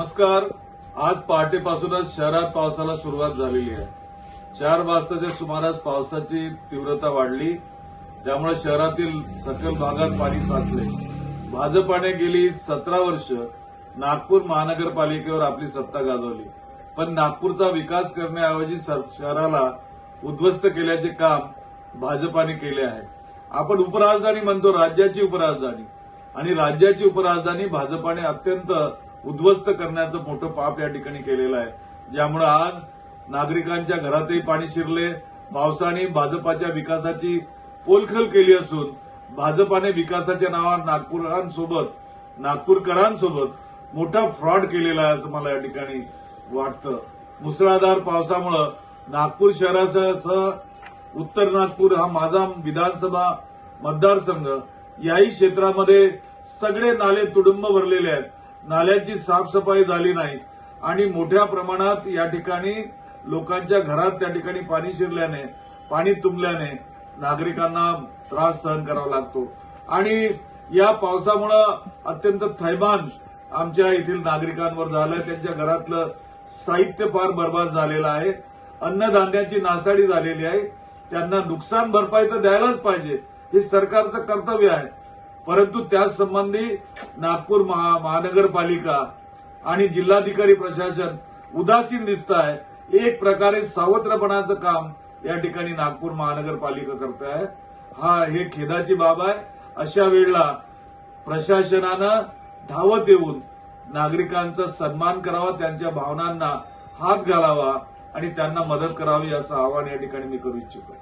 नमस्कार. आज पहाटेपासूनच शहरात पावसाला सुरुवात झालेली आहे. चार वाजताच्या सुमारास पावसाची तीव्रता वाढली. त्यामुळे शहरातील सकल भागात पाणी साचले. भाजपाने गेली सतरा वर्ष नागपूर महानगरपालिकेवर आपली सत्ता गाजवली. पण नागपूरचा विकास करण्याऐवजी शहराला उद्ध्वस्त केल्याचे काम भाजपाने केले आहे. आपण उपराजधानी म्हणतो राज्याची उपराजधानी. आणि राज्याची उपराजधानी भाजपाने अत्यंत उद्ध्वस्त करण्याचं मोठं पाप या ठिकाणी केलेलं आहे. ज्यामुळे आज नागरिकांच्या घरातही पाणी शिरले. पावसाने भाजपाच्या विकासाची पोलखल केली असून भाजपाने विकासाच्या नावात नागपूरांसोबत नागपूरकरांसोबत मोठा फ्रॉड केलेला आहे असं मला या ठिकाणी वाटतं. मुसळधार पावसामुळं नागपूर शहरासह सह उत्तर नागपूर हा माझा विधानसभा मतदारसंघ याही क्षेत्रामध्ये सगळे नाले तुडुंब भरलेले आहेत. नाल्यांची साफसफाई झाली नाही आणि मोठ्या प्रमाणात या ठिकाणी लोकांच्या घरात त्या ठिकाणी पाणी शिरल्याने पाणी तुंबल्याने नागरिकांना त्रास सहन करावा लागतो. आणि या पावसामुळं अत्यंत थैमान आमच्या येथील नागरिकांवर झालं त्यांच्या घरातलं साहित्य फार बर्बाद झालेलं आहे. अन्नधान्याची नासाडी झालेली आहे. त्यांना नुकसान भरपाई तर द्यायलाच पाहिजे. हे सरकारचं कर्तव्य आहे. परंतु त्याच संबंधी नागपूर महा महानगरपालिका आणि जिल्हाधिकारी प्रशासन उदासीन दिसत आहे एक प्रकारे सावत्रपणाचं काम या ठिकाणी नागपूर महानगरपालिका करत आहे हा हे खेदाची बाब आहे. अशा वेळेला प्रशासनानं धावत येऊन नागरिकांचा सन्मान करावा त्यांच्या भावनांना हात घालावा आणि त्यांना मदत करावी असं आवाहन या ठिकाणी मी करू इच्छितो.